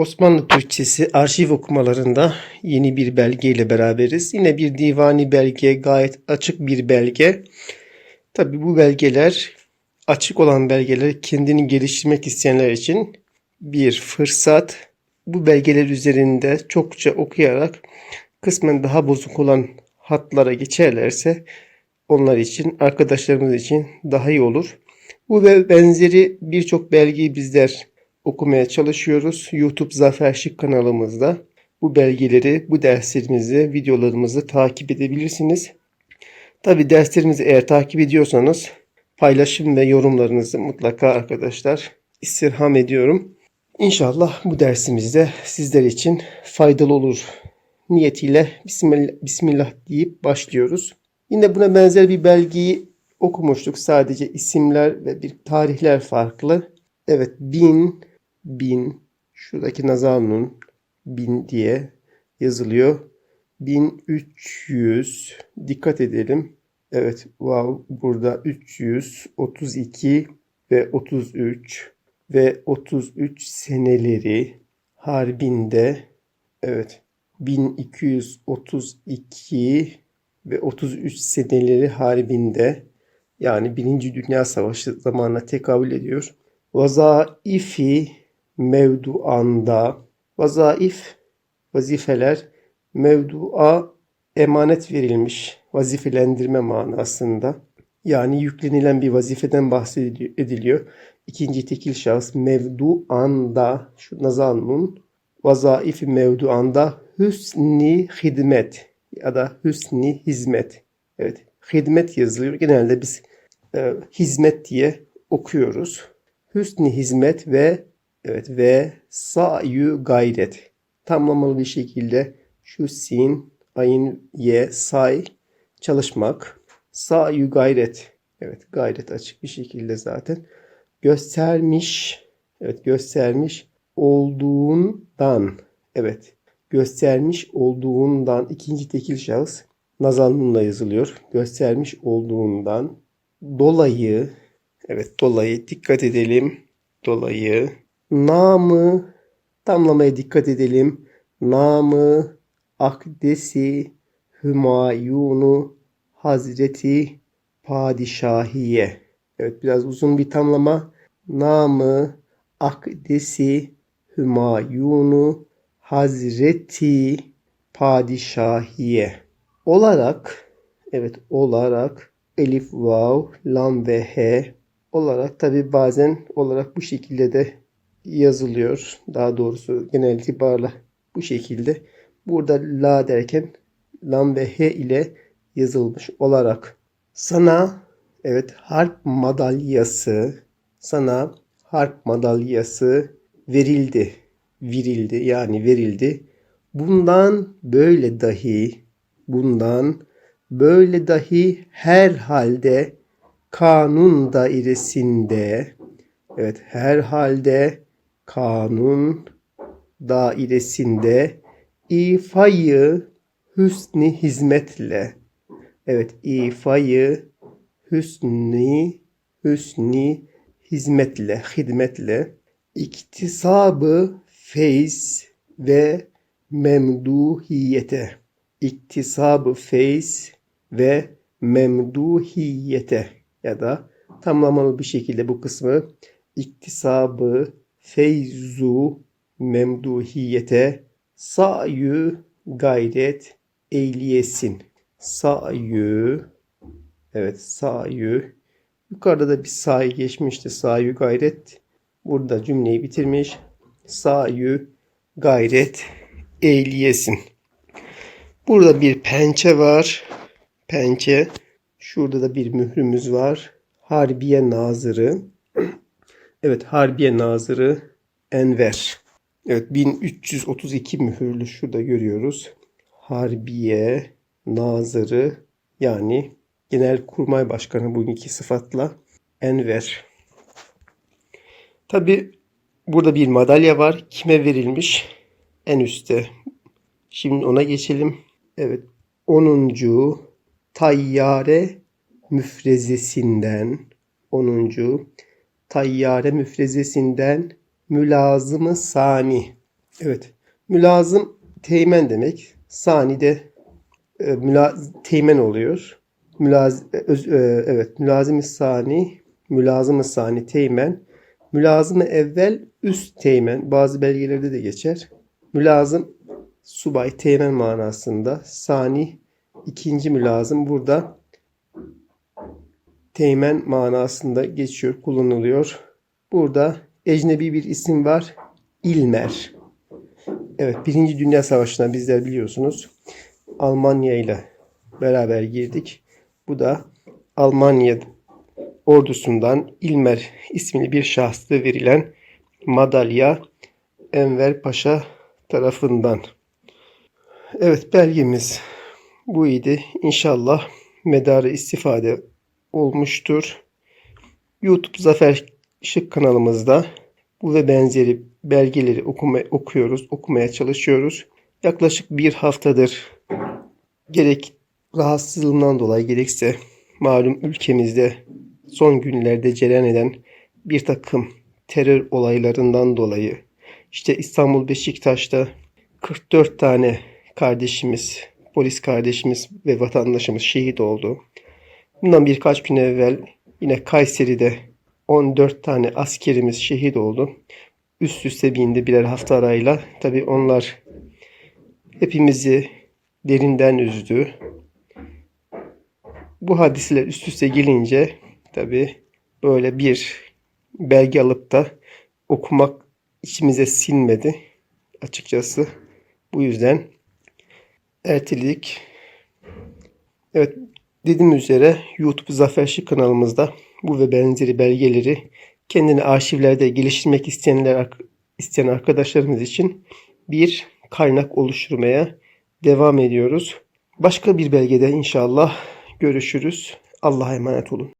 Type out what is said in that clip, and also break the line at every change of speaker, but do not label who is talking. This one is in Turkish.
Osmanlı Türkçesi arşiv okumalarında yeni bir belgeyle beraberiz. Yine bir divani belge, gayet açık bir belge. Tabi bu belgeler, açık olan belgeler kendini geliştirmek isteyenler için bir fırsat. Bu belgeler üzerinde çokça okuyarak kısmen daha bozuk olan hatlara geçerlerse onlar için, arkadaşlarımız için daha iyi olur. Bu ve benzeri birçok belgeyi bizler okumaya çalışıyoruz. YouTube Zafer Şık kanalımızda bu belgeleri, bu derslerimizi, videolarımızı takip edebilirsiniz. Tabi derslerimizi eğer takip ediyorsanız paylaşım ve yorumlarınızı mutlaka arkadaşlar istirham ediyorum. İnşallah bu dersimizde sizler için faydalı olur niyetiyle Bismillah, Bismillah deyip başlıyoruz. Yine buna benzer bir belgeyi okumuştuk. Sadece isimler ve bir tarihler farklı. Evet bin, bin, şuradaki nazanun bin diye yazılıyor. 1300 dikkat edelim. Evet wow, burada 332 ve 33 ve 33 seneleri harbinde evet 1232 ve 33 seneleri harbinde yani Birinci Dünya Savaşı zamanına tekabül ediyor. Vazaifi mevduanda vazaif vazifeler mevdua emanet verilmiş vazifelendirme manasında. Yani yüklenilen bir vazifeden bahsediliyor. İkinci tekil şahıs mevduanda şu nazanun vazaifi mevduanda hüsni hizmet ya da hüsni hizmet. Evet hizmet yazılıyor. Genelde biz e, hizmet diye okuyoruz. Hüsni hizmet ve evet ve sayu gayret. Tamlamalı bir şekilde şu sin, ayın ye, say çalışmak. Sayu gayret. Evet gayret açık bir şekilde zaten. Göstermiş. Evet göstermiş olduğundan. Evet göstermiş olduğundan ikinci tekil şahıs nazalnunla yazılıyor. Göstermiş olduğundan dolayı evet dolayı dikkat edelim. Dolayı namı tamlamaya dikkat edelim. Namı Akdesi Hümayunu Hazreti Padişahiye. Evet biraz uzun bir tamlama. Namı Akdesi Hümayunu Hazreti Padişahiye olarak evet olarak elif vav lam ve he olarak tabi bazen olarak bu şekilde de yazılıyor. Daha doğrusu genel itibarla bu şekilde. Burada la derken lam ve he ile yazılmış olarak. Sana evet harp madalyası sana harp madalyası verildi. Verildi yani verildi. Bundan böyle dahi bundan böyle dahi her halde kanun dairesinde evet her halde kanun dairesinde ifayı hüsni hizmetle. Evet ifayı hüsni hüsni hizmetle hizmetle iktisabı feyz ve memduhiyete. İktisabı feyz ve memduhiyete ya da tamlamalı bir şekilde bu kısmı iktisabı feyzu memduhiyete sa'yü gayret eyliyesin. Sa'yü evet sa'yü yukarıda da bir sa'yı geçmişti. Sa'yü gayret burada cümleyi bitirmiş. Sa'yü gayret eyliyesin. Burada bir pençe var. Pençe. Şurada da bir mührümüz var. Harbiye Nazırı. Evet Harbiye Nazırı Enver. Evet 1332 mühürlü şurada görüyoruz. Harbiye Nazırı yani Genelkurmay Başkanı bu iki sıfatla Enver. Tabi burada bir madalya var. Kime verilmiş? En üstte. Şimdi ona geçelim. Evet 10. Tayyare müfrezesinden 10. Tayyare müfrezesinden mülazımı sani. Evet. Mülazım teğmen demek. Sani de e, müla- teğmen oluyor. Mülaz e, öz- e, evet, mülazim-i sani, mülazım-ı sani teğmen, mülazım-ı evvel üst teğmen bazı belgelerde de geçer. Mülazım subay teğmen manasında. Sani ikinci mülazım burada teğmen manasında geçiyor, kullanılıyor. Burada ecnebi bir isim var. İlmer. Evet, Birinci Dünya Savaşı'na bizler biliyorsunuz Almanya ile beraber girdik. Bu da Almanya ordusundan İlmer ismini bir şahslı verilen madalya Enver Paşa tarafından. Evet belgemiz bu idi. İnşallah medarı istifade olmuştur. YouTube Zafer Şık kanalımızda bu ve benzeri belgeleri okuma, okuyoruz, okumaya çalışıyoruz. Yaklaşık bir haftadır gerek rahatsızlığımdan dolayı gerekse malum ülkemizde son günlerde cereyan eden bir takım terör olaylarından dolayı işte İstanbul Beşiktaş'ta 44 tane kardeşimiz, polis kardeşimiz ve vatandaşımız şehit oldu. Bundan birkaç gün evvel yine Kayseri'de 14 tane askerimiz şehit oldu. Üst üste bindi birer hafta arayla. Tabii onlar hepimizi derinden üzdü. Bu hadiseler üst üste gelince tabii böyle bir belge alıp da okumak içimize sinmedi açıkçası. Bu yüzden erteledik. Evet dediğim üzere YouTube Zafer kanalımızda bu ve benzeri belgeleri kendini arşivlerde geliştirmek isteyenler isteyen arkadaşlarımız için bir kaynak oluşturmaya devam ediyoruz. Başka bir belgede inşallah görüşürüz. Allah'a emanet olun.